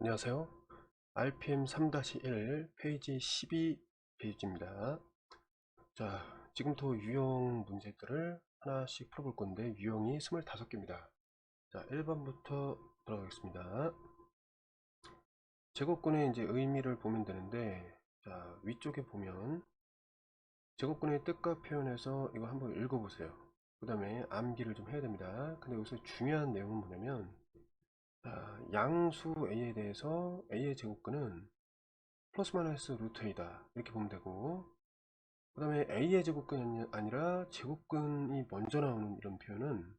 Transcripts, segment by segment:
안녕하세요. RPM 3-1 페이지 12 페이지입니다. 자, 지금부터 유형 문제들을 하나씩 풀어볼 건데 유형이 25개입니다. 자, 1번부터 들어가겠습니다. 제곱근의 이제 의미를 보면 되는데 자, 위쪽에 보면 제곱근의 뜻과 표현해서 이거 한번 읽어보세요. 그 다음에 암기를 좀 해야 됩니다. 근데 여기서 중요한 내용은 뭐냐면 자, 양수 a에 대해서 a의 제곱근은 플러스 마이너스 루트 a다. 이렇게 보면 되고 그 다음에 a의 제곱근이 아니라 제곱근이 먼저 나오는 이런 표현은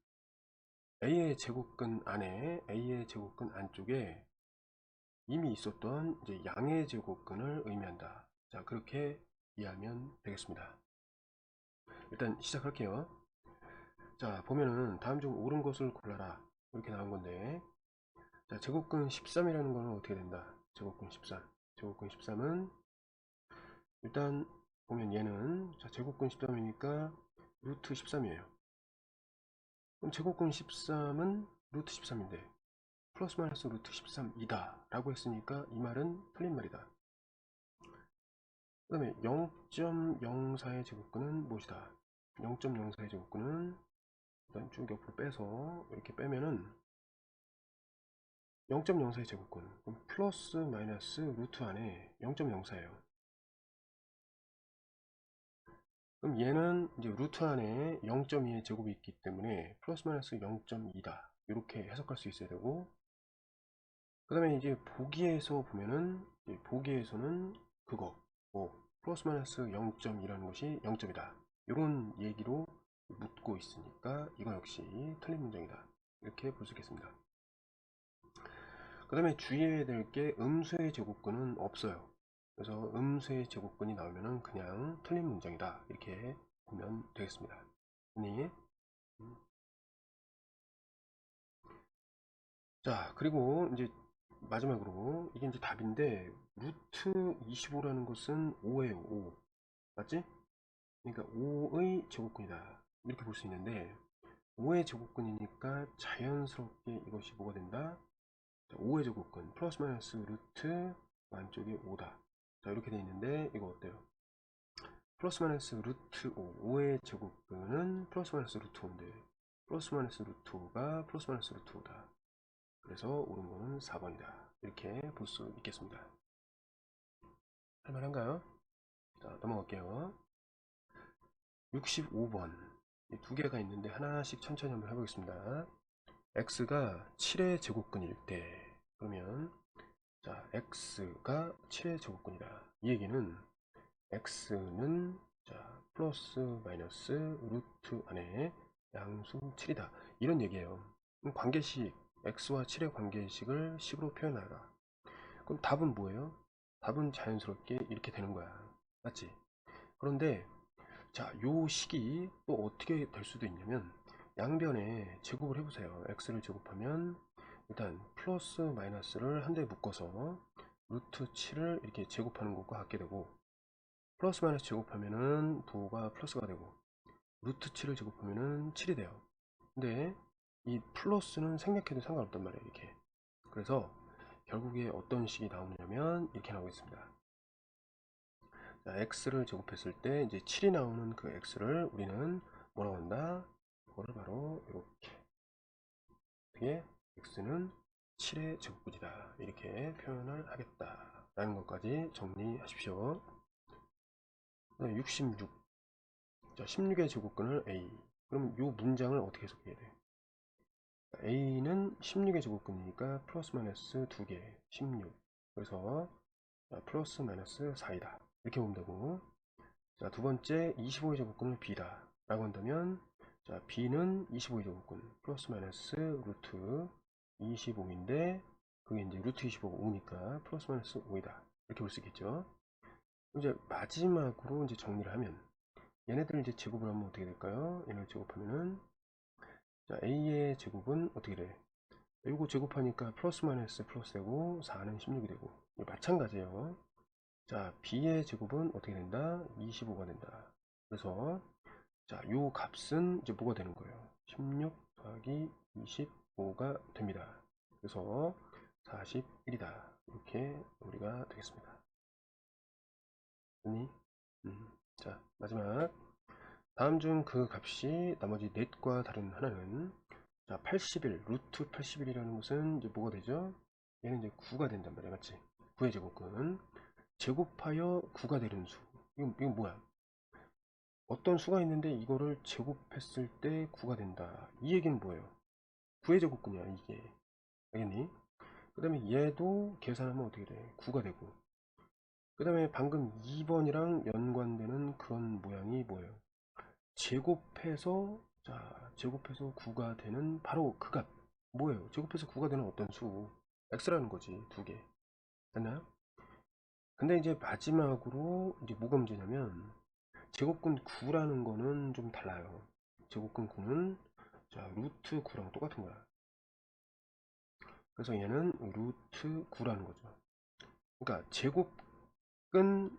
a의 제곱근 안에 a의 제곱근 안쪽에 이미 있었던 이제 양의 제곱근을 의미한다. 자 그렇게 이해하면 되겠습니다. 일단 시작할게요. 자 보면은 다음 중 옳은 것을 골라라. 이렇게 나온 건데 자, 제곱근 13이라는 거는 어떻게 된다? 제곱근 13. 제곱근 13은 일단 보면 얘는 자, 제곱근 13이니까 루트 13이에요. 그럼 제곱근 13은 루트 13인데 플러스 마이너스 루트 13이다 라고 했으니까 이 말은 틀린 말이다. 그 다음에 0.04의 제곱근은 무엇이다? 0.04의 제곱근은 일단 쭉 옆으로 빼서 이렇게 빼면은 0.04의 제곱근. 그럼 플러스 마이너스 루트 안에 0.04예요. 그럼 얘는 이제 루트 안에 0.2의 제곱이 있기 때문에 플러스 마이너스 0.2다. 이렇게 해석할 수 있어야 되고 그 다음에 이제 보기에서 보면은 보기에서는 그거. 뭐 플러스 마이너스 0.2라는 것이 0점이다. 이런 얘기로 묻고 있으니까 이거 역시 틀린 문장이다. 이렇게 볼 수 있겠습니다 그 다음에 주의해야 될 게 음수의 제곱근은 없어요. 그래서 음수의 제곱근이 나오면은 그냥 틀린 문장이다. 이렇게 보면 되겠습니다. 아니, 자, 그리고 이제 마지막으로 이게 이제 답인데 루트 25라는 것은 5예요. 5. 맞지? 그러니까 5의 제곱근이다. 이렇게 볼 수 있는데 5의 제곱근이니까 자연스럽게 이것이 뭐가 된다? 5의 제곱근 플러스 마이너스 루트 안쪽이 5다. 자 이렇게 되어 있는데 이거 어때요? 플러스 마이너스 루트 5 5의 제곱근은 플러스 마이너스 루트 5인데 플러스 마이너스 루트 5가 플러스 마이너스 루트 5다. 그래서 옳은 거는 4번이다. 이렇게 볼 수 있겠습니다. 할만한가요? 자 넘어갈게요. 65번. 두 개가 있는데 하나씩 천천히 한번 해보겠습니다 x가 7의 제곱근일 때 그러면 자 x가 7의 제곱근이다. 이 얘기는 x는 자 플러스 마이너스 루트 안에 양수 7이다. 이런 얘기예요. 관계식 x와 7의 관계식을 식으로 표현하라. 그럼 답은 뭐예요? 답은 자연스럽게 이렇게 되는 거야. 맞지? 그런데 자요 식이 또 어떻게 될 수도 있냐면 양변에 제곱을 해보세요. x를 제곱하면 일단 플러스 마이너스를 한대 묶어서 루트 7을 이렇게 제곱하는 것과 같게 되고 플러스 마이너스 제곱하면은 부호가 플러스가 되고 루트 7을 제곱하면은 7이 돼요. 근데 이 플러스는 생략해도 상관없단 말이에요. 이렇게. 그래서 결국에 어떤 식이 나오냐면 이렇게 나오고 있습니다. 자, x를 제곱했을 때 이제 7이 나오는 그 x를 우리는 뭐라고 한다? 그거를 바로 이렇게 어떻게 x는 7의 제곱근이다. 이렇게 표현을 하겠다 라는 것까지 정리하십시오. 66 자, 16의 제곱근을 a. 그럼 이 문장을 어떻게 해석해야 돼? A는 16의 제곱근이니까 플러스 마이너스 2개 16 그래서 플러스 마이너스 4이다. 이렇게 보면 되고. 자, 두 번째 25의 제곱근을 b다. 라고 한다면 자, b는 25의 제곱근 플러스 마이너스 루트 25인데 그게 이제 루트 25가 5니까 플러스 마이너스 5이다. 이렇게 볼 수 있겠죠? 이제 마지막으로 이제 정리를 하면 얘네들 이제 제곱을 하면 어떻게 될까요? 얘네 제곱하면은 자 a의 제곱은 어떻게 돼? 이거 제곱하니까 플러스 마이너스 플러스 되고 4는 16이 되고 마찬가지예요. 자 b의 제곱은 어떻게 된다? 25가 된다. 그래서 자, 요 값은 이제 뭐가 되는 거예요? 16 더하기 25가 됩니다. 그래서 41이다. 이렇게 우리가 되겠습니다. 됐니? 음. 자, 마지막. 다음 중 그 값이 나머지 넷과 다른 하나는 자, 81, 루트 81이라는 것은 이제 뭐가 되죠? 얘는 이제 9가 된단 말이야, 맞지? 9의 제곱근 제곱하여 9가 되는 수. 이건, 이건 뭐야? 어떤 수가 있는데 이거를 제곱했을 때 9가 된다. 이 얘기는 뭐예요? 9의 제곱근이야, 이게. 알겠니? 그 다음에 얘도 계산하면 어떻게 돼? 9가 되고. 그 다음에 방금 2번이랑 연관되는 그런 모양이 뭐예요? 제곱해서 자 제곱해서 9가 되는 바로 그 값 뭐예요? 제곱해서 9가 되는 어떤 수 x라는 거지 두개 됐나요? 근데 이제 마지막으로 이제 뭐가 문제냐면 제곱근 9라는 거는 좀 달라요. 제곱근 9는 자 루트 9랑 똑같은 거야. 그래서 얘는 루트 9라는 거죠. 그러니까 제곱근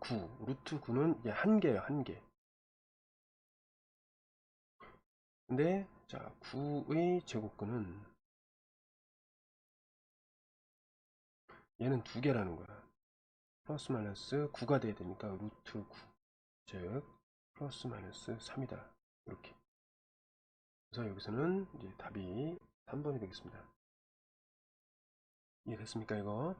9 루트 9는 이게 한 개예요 한 개. 근데 자 9의 제곱근은 얘는 두 개라는 거야. 플러스 마이너스 9가 돼야 되니까 루트 9 즉 플러스 마이너스 3이다. 이렇게. 그래서 여기서는 이제 답이 3번이 되겠습니다. 이해됐습니까 이거